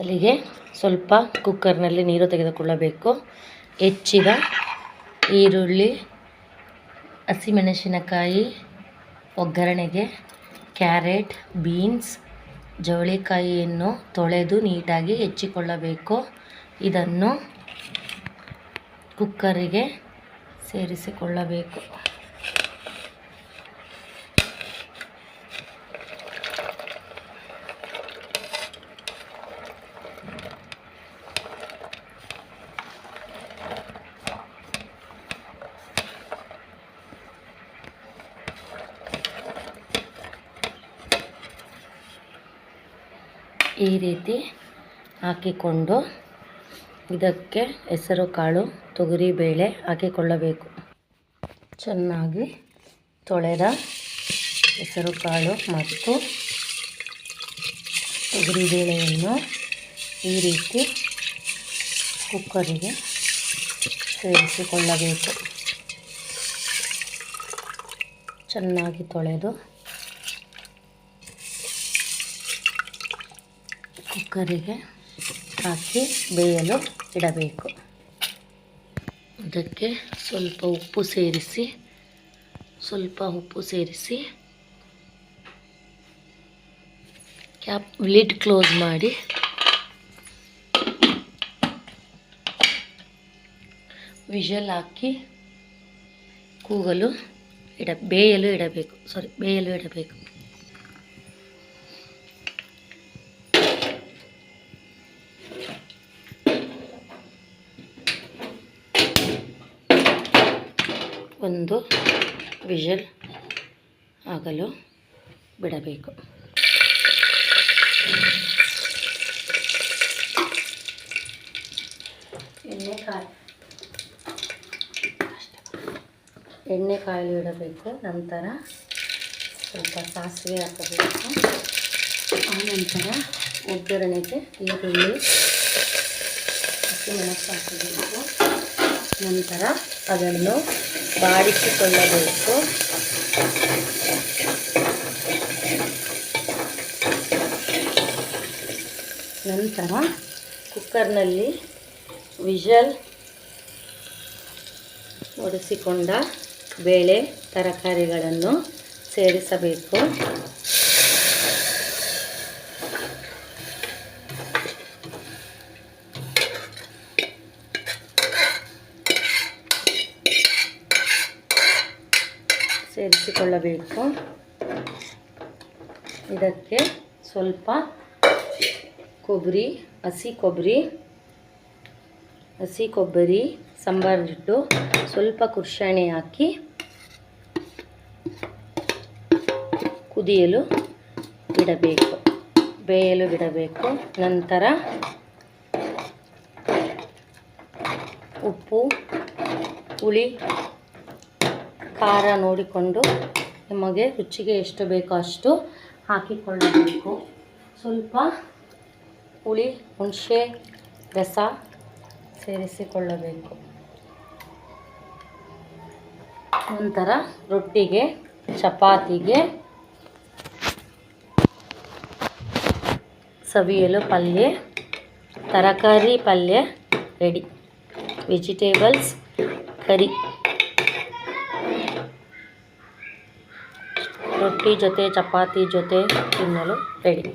ಮೊದಲಿಗೆ ಸ್ವಲ್ಪ ಕುಕ್ಕರ್ನಲ್ಲಿ ನೀರು ತೆಗೆದುಕೊಳ್ಳಬೇಕು. ಹೆಚ್ಚಿದ ಈರುಳ್ಳಿ, ಹಸಿಮೆಣಸಿನಕಾಯಿ, ಒಗ್ಗರಣೆಗೆ ಕ್ಯಾರೆಟ್, ಬೀನ್ಸ್, ಜವಳಿಕಾಯಿಯನ್ನು ತೊಳೆದು ನೀಟಾಗಿ ಹೆಚ್ಚಿಕೊಳ್ಳಬೇಕು. ಇದನ್ನು ಕುಕ್ಕರಿಗೆ ಸೇರಿಸಿಕೊಳ್ಳಬೇಕು. ಈ ರೀತಿ ಹಾಕಿಕೊಂಡು ಇದಕ್ಕೆ ಹೆಸರು, ಕಾಳು ತೊಗರಿಬೇಳೆ ಹಾಕಿಕೊಳ್ಳಬೇಕು. ಚೆನ್ನಾಗಿ ತೊಳೆದ ಹೆಸರು, ಕಾಳು ಮತ್ತು ತೊಗರಿಬೇಳೆಯನ್ನು ಈ ರೀತಿ ಕುಕ್ಕರಿಗೆ ಸೇರಿಸಿಕೊಳ್ಳಬೇಕು. ಚೆನ್ನಾಗಿ ತೊಳೆದು ಕುಕ್ಕರಿಗೆ ಹಾಕಿ ಬೇಯಲು ಇಡಬೇಕು. ಅದಕ್ಕೆ ಸ್ವಲ್ಪ ಉಪ್ಪು ಸೇರಿಸಿ, ಸ್ವಲ್ಪ ಉಪ್ಪು ಸೇರಿಸಿ ಕ್ಯಾಪ್ ಲಿಡ್ ಕ್ಲೋಸ್ ಮಾಡಿ ವಿಷಲ್ ಹಾಕಿ ಕೂಗಲು ಇಡ, ಬೇಯಲು ಇಡಬೇಕು ಸಾರಿ ಬೇಯಲು ಇಡಬೇಕು. ಒಂದು ವಿಷಲ್ ಆಗಲು ಬಿಡಬೇಕು. ಎಣ್ಣೆ ಕಾಯಿ ಎಣ್ಣೆ ಕಾಯಲು ಇಡಬೇಕು, ನಂತರ ಸ್ವಲ್ಪ ಸಾಸಿವೆ ಹಾಕಬೇಕು. ಆನಂತರ ಒಗ್ಗರಣೆಗೆ ಈರುಳ್ಳಿ ಹಸಿಮೆಣಸು ಹಾಕಬೇಕು. ನಂತರ ಅದನ್ನು ಬಾಡಿಸಿಕೊಳ್ಳಬೇಕು ನಂತರ ಕುಕ್ಕರ್ನಲ್ಲಿ ವಿಷಲ್ ಒಡಿಸಿಕೊಂಡ ಬೇಳೆ ತರಕಾರಿಗಳನ್ನು ಸೇರಿಸಬೇಕು. ಸೇರಿಸಿಕೊಳ್ಳಬೇಕು. ಇದಕ್ಕೆ ಸ್ವಲ್ಪ ಕೊಬ್ಬರಿ, ಹಸಿ ಕೊಬ್ಬರಿ ಹಸಿ ಕೊಬ್ಬರಿ ಸಾಂಬಾರಿಟ್ಟು ಸ್ವಲ್ಪ ಕುರ್ಷಾಣಿ ಹಾಕಿ ಕುದಿಯಲು ಬಿಡಬೇಕು. ಬೇಯಲು ಬಿಡಬೇಕು. ನಂತರ ಉಪ್ಪು, ಹುಳಿ ಖಾರ ನೋಡಿಕೊಂಡು ನಿಮಗೆ ರುಚಿಗೆ ಎಷ್ಟು ಬೇಕೋ ಅಷ್ಟು ಹಾಕಿಕೊಳ್ಳಬೇಕು. ಸ್ವಲ್ಪ ಹುಳಿ, ಹುಣಸೆ, ರಸ ಸೇರಿಸಿಕೊಳ್ಳಬೇಕು. ನಂತರ ರೊಟ್ಟಿಗೆ, ಚಪಾತಿಗೆ ಸವಿಯಲು ಪಲ್ಯ, ತರಕಾರಿ ಪಲ್ಯ ರೆಡಿ. ವೆಜಿಟೇಬಲ್ಸ್, ಕರಿ. ರೊಟ್ಟಿ ಜೊತೆ ಚಪಾತಿ ಜೊತೆ ತಿನ್ನಲು ರೆಡಿ